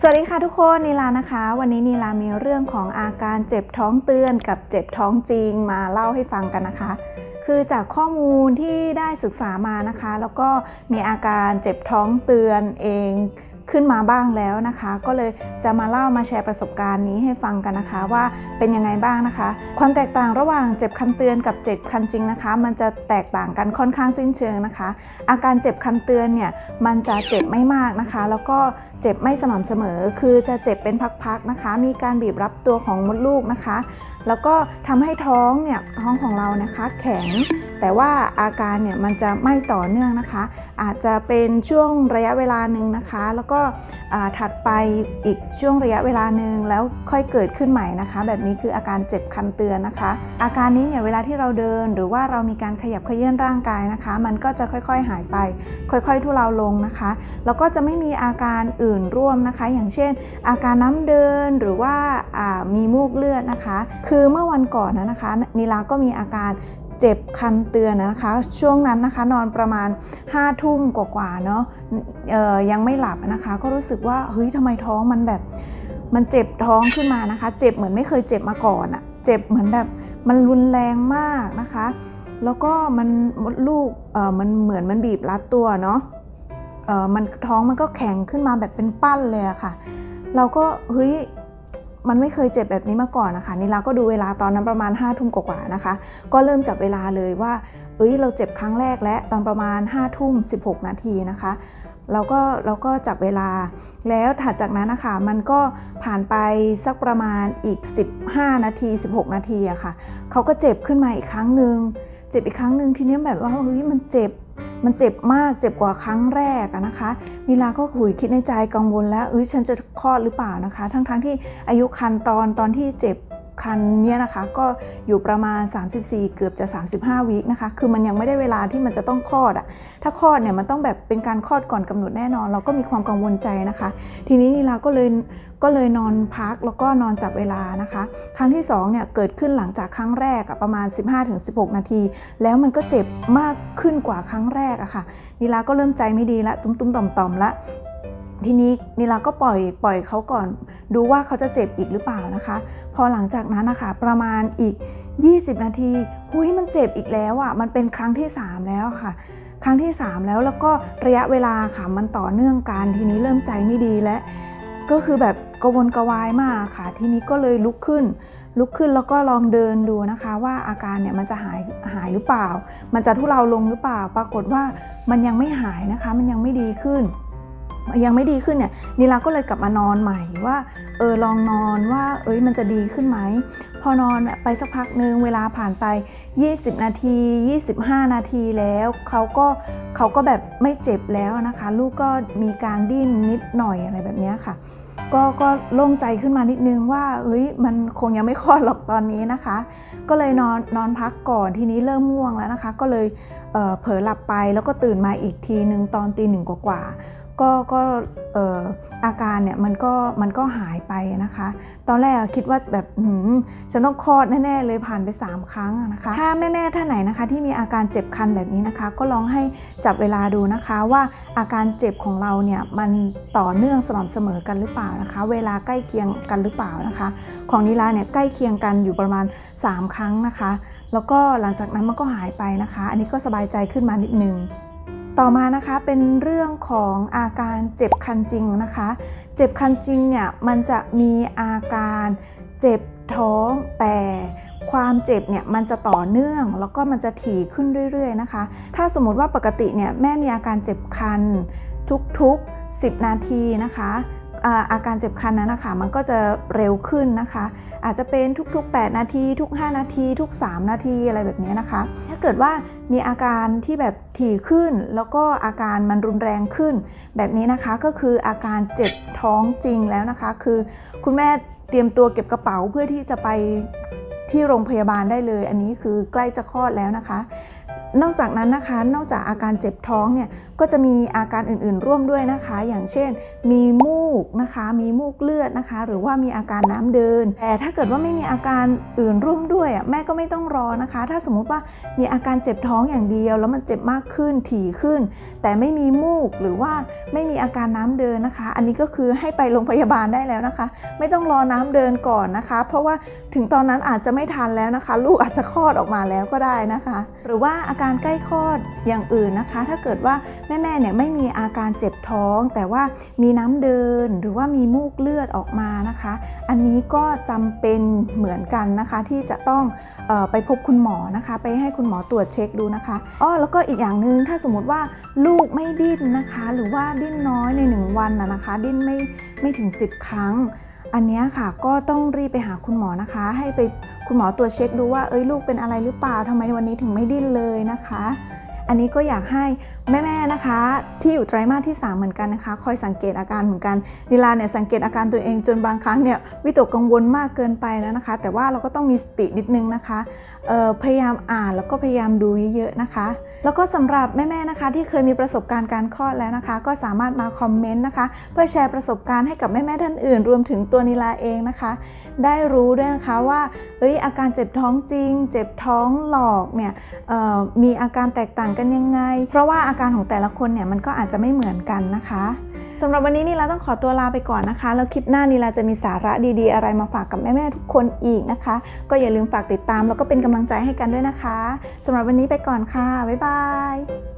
สวัสดีค่ะทุกคนนีลานะคะ วันนี้นีลามีเรื่องของอาการเจ็บท้องเตือนกับเจ็บท้องจริงมาเล่าให้ฟังกันนะคะ คือจากข้อมูลที่ได้ศึกษามานะคะ แล้วก็มีอาการเจ็บท้องเตือนเอง ขึ้นมาบ้างแล้วนะคะ ก็เลยจะมาเล่ามาแชร์ประสบการณ์นี้ให้ฟังกันนะคะว่าเป็นยังไงบ้างนะคะ ความแตกต่างระหว่างเจ็บคันเตือนกับเจ็บคันจริงนะคะ มันจะแตกต่างกันค่อนข้างสิ้นเชิงนะคะ อาการเจ็บคันเตือนเนี่ยมันจะเจ็บไม่มากนะคะ แล้วก็เจ็บไม่สม่ำเสมอ คือจะเจ็บเป็นพักๆนะคะ มีการบีบรับตัวของมดลูกนะคะ แล้วก็ทำให้ท้องเนี่ยท้องของเรานะคะ แข็ง แต่ว่าอาการเนี่ยมันจะไม่ต่อเนื่องนะคะ อาจจะเป็นช่วงระยะเวลาหนึ่งนะคะ แล้วก็ถัดไปอีกช่วงระยะเวลาหนึ่งแล้วค่อยเกิดขึ้นใหม่นะคะ แบบนี้คืออาการเจ็บคันเตือนนะคะ อาการนี้เนี่ยเวลาที่เราเดินหรือว่าเรามีการขยับเขยื่อนร่างกายนะคะ มันก็จะค่อยๆหายไป ค่อยๆ ทุเลาลงนะคะ แล้วก็จะไม่มีอาการอื่นร่วมนะคะ อย่างเช่น อาการน้ำเดินหรือว่ามีมูกเลือดนะคะ คือเมื่อวันก่อนนะนะคะนิลาก็มีอาการ เจ็บคันเตือนนะคะ ช่วงนั้นนะคะนอนประมาณ5้าทุ่มกว่าๆเนาะยังไม่หลับนะคะ ก็รู้สึกว่าเฮ้ยทำไมท้องมันแบบมันเจ็บท้องขึ้นมานะคะ เจ็บเหมือนไม่เคยเจ็บมาก่อนอะเจ็บเหมือนแบบมันรุนแรงมากนะคะ แล้วก็มันมดลูกเออมันเหมือนมันบีบรัดตัวเนาะเออมันท้องมันก็แข็งขึ้นมาแบบเป็นปั้นเลยอะค่ะ เราก็เฮ้ย มันไม่เคยเจ็บแบบนี้มาก่อนนะคะนี่เราก็ดูเวลาตอนนั้นประมาณ5้าทุ่มกว่าๆนะคะ ก็เริ่มจับเวลาเลยว่า เอ้ยเราเจ็บครั้งแรกและตอนประมาณ5้าทุ่มสินาทีนะคะเราก็เราก็จับเวลา แล้วถัดจากนั้นนะคะมันก็ผ่านไปสักประมาณอีก 15 นาที 16 นาทีอะค่ะเขาก็เจ็บขึ้นมาอีกครั้งหนึ่งเจ็บอีกครั้งหนึ่งทีนี้แบบว่าเฮ้ยมันเจ็บ มันเจ็บมากเจ็บกว่าครั้งแรกนะคะนิลาก็หุยคิดในใจกังวลแล้วเอ้ยฉันจะคลอดหรือเปล่านะคะ ทั้งๆที่อายุคันตอนตอนที่เจ็บ คันเนี้ยนะคะก็อยู่ประมาณ 34 เกือบจะ 35วินะคะ คือมันยังไม่ได้เวลาที่มันจะต้องคลอดอะถ้าคลอดเนี่ยมันต้องแบบเป็นการคลอดก่อนกำหนดแน่นอน เราก็มีความกังวลใจนะคะ ทีนี้นิลาก็เลยก็เลยนอนพักแล้วก็นอนจับเวลานะคะ ครั้งที่2เนี่ยเกิดขึ้นหลังจากครั้งแรกอะประมาณ 15-16 นาที แล้วมันก็เจ็บมากขึ้นกว่าครั้งแรกอะค่ะนิลาก็เริ่มใจไม่ดีละตุ้มๆต่อมๆละ ทีนี้นิลาก็ปล่อยปล่อยเขาก่อน ดูว่าเขาจะเจ็บอีกหรือเปล่านะคะ พอหลังจากนั้นนะคะ ประมาณอีก 20 นาทีหุยมันเจ็บอีกแล้วอะ่ะมันเป็นครั้งที่ 3 แล้วค่ะ ครั้งที่ 3 แล้วแล้วก็ระยะเวลาค่ะมันต่อเนื่องกันทีนี้เริ่มใจไม่ดีและ ก็คือแบบกระวนกระวายมากค่ะ ทีนี้ก็เลยลุกขึ้น ลุกขึ้นแล้วก็ลองเดินดูนะคะ ว่าอาการเนี่ยมันจะหายหายหรือเปล่า มันจะทุเลาลงหรือเปล่า ปรากฏว่ามันยังไม่หายนะคะ มันยังไม่ดีขึ้น ยังไม่ดีขึ้นเนี่ยนิลาก็เลยกลับมานอนใหม่ว่าเออลองนอนว่าเอ้ยมันจะดีขึ้นไหมพอนอนไปสักพักหนึ่งเวลาผ่านไป 20 นาที 25 นาทีแล้วเขาก็เขาก็แบบไม่เจ็บแล้วนะคะ ลูกก็มีการดิ้นนิดหน่อยอะไรแบบนี้ค่ะ ก็ก็โล่งใจขึ้นมานิดนึงว่าเฮ้ยมันคงยังไม่คลอดหรอกตอนนี้นะคะ ก็เลยนอนนอนพักก่อนทีนี้เริ่มง่วงแล้วนะคะ ก็เลยเเผลอหลับไปแล้วก็ตื่นมาอีกทีหนึ่งตอนตีหนึ่งกว่าๆ ก็ก็เอ่ออาการเนี่ยมันก็มันก็หายไปนะคะ ตอนแรกคิดว่าแบบหืมฉันต้องคลอดแน่ๆเลยผ่านไป 3 ครั้งนะคะ ถ้าแม่ๆท่านไหนนะคะ ที่มีอาการเจ็บคันแบบนี้นะคะ ก็ลองให้จับเวลาดูนะคะว่าอาการเจ็บของเราเนี่ยมันต่อเนื่องสม่ำเสมอกันหรือเปล่านะคะ เวลาใกล้เคียงกันหรือเปล่านะคะ ของนิลาเนี่ยใกล้เคียงกันอยู่ประมาณ 3 ครั้งนะคะ แล้วก็หลังจากนั้นมันก็หายไปนะคะ อันนี้ก็สบายใจขึ้นมานิดนึง ต่อมานะคะเป็นเรื่องของอาการเจ็บคันจริงนะคะ เจ็บคันจริงเนี่ยมันจะมีอาการเจ็บท้องแต่ความเจ็บเนี่ยมันจะต่อเนื่องแล้วก็มันจะถี่ขึ้นเรื่อยๆนะคะ ถ้าสมมติว่าปกติเนี่ยแม่มีอาการเจ็บคันทุกๆ 10 นาทีนะคะ อาอาการเจ็บคันนั้นนะคะมันก็จะเร็วขึ้นนะคะ อาจจะเป็นทุกๆ 8 นาที ทุก 5 นาที ทุก 3 นาทีอะไรแบบนี้นะคะ ถ้าเกิดว่ามีอาการที่แบบถี่ขึ้น แล้วก็อาการมันรุนแรงขึ้น แบบนี้นะคะก็คืออาการเจ็บท้องจริงแล้วนะคะ คือคุณแม่เตรียมตัวเก็บกระเป๋าเพื่อที่จะไปที่โรงพยาบาลได้เลย อันนี้คือใกล้จะคลอดแล้วนะคะ นอกจากนั้นนะคะ นอกจากอาการเจ็บท้องเนี่ยก็จะมีอาการอื่นๆร่วมด้วยนะคะ อย่างเช่น มีมูกนะคะ มีมูกเลือดนะคะ หรือว่ามีอาการน้ำเดิน แต่ถ้าเกิดว่าไม่มีอาการอื่นร่วมด้วยอะแม่ก็ไม่ต้องรอนะคะ ถ้าสมมุติว่ามีอาการเจ็บท้องอย่างเดียว แล้วมันเจ็บมากขึ้นถี่ขึ้น แต่ไม่มีมูกหรือว่าไม่มีอาการน้ำเดินนะคะ อันนี้ก็คือให้ไปโรงพยาบาลได้แล้วนะคะ ไม่ต้องรอน้ำเดินก่อนนะคะ เพราะว่าถึงตอนนั้นอาจจะไม่ทันแล้วนะคะ ลูกอาจจะคลอดออกมาแล้วก็ได้นะคะ หรือว่าอาการการใกล้คลอดอย่างอื่นนะคะ ถ้าเกิดว่าแม่ๆเนี่ยไม่มีอาการเจ็บท้อง แต่ว่ามีน้ำเดินหรือว่ามีมูกเลือดออกมานะคะ อันนี้ก็จำเป็นเหมือนกันนะคะ ที่จะต้องออไปพบคุณหมอนะคะ ไปให้คุณหมอตรวจเช็คดูนะคะอ้อแล้วก็อีกอย่างหนึ่งถ้าสมมติว่าลูกไม่ดิ้นนะคะ หรือว่าดิ้นน้อยในหนึ่งวันนะนะคะ ดิ้นไม่ไม่ถึง 10 ครั้ง อันนี้ค่ะก็ต้องรีบไปหาคุณหมอนะคะ ให้ไปคุณหมอตรวจเช็คดูว่าเอ้ยลูกเป็นอะไรหรือเปล่าทำไมวันนี้ถึงไม่ดิ้นเลยนะคะ อันนี้ก็อยากให้ แม่ๆนะคะ ที่อยู่ไตรมาสที่ 3 เหมือนกันนะคะ คอยสังเกตอาการเหมือนกันนิลาเนี่ยสังเกตอาการตัวเองจนบางครั้งเนี่ยวิตกกังวลมากเกินไปแล้วนะคะ แต่ว่าเราก็ต้องมีสตินิดนึงนะคะพยายามอ่านแล้วก็พยายามดูเยอะๆนะคะ แล้วก็สำหรับแม่ๆนะคะ ที่เคยมีประสบการณ์การคลอดแล้วนะคะ ก็สามารถมาคอมเมนต์นะคะ เพื่อแชร์ประสบการณ์ให้กับแม่ๆท่านอื่น รวมถึงตัวนิลาเองนะคะ ได้รู้ด้วยนะคะว่าเอ้ยอาการเจ็บท้องจริง เจ็บท้องหลอกเนี่ยมีอาการแตกต่างกันยังไง เพราะว่าอาการของแต่ละคนเนี่ยมันก็อาจจะไม่เหมือนกันนะคะสำหรับวันนี้นี่เราต้องขอตัวลาไปก่อนนะคะ แล้วคลิปหน้านี่เราจะมีสาระดีๆ อะไรมาฝากกับแม่ๆทุกคนอีกนะคะ ก็อย่าลืมฝากติดตามแล้วก็เป็นกำลังใจให้กันด้วยนะคะสำหรับวันนี้ไปก่อนค่ะ บ๊ายบาย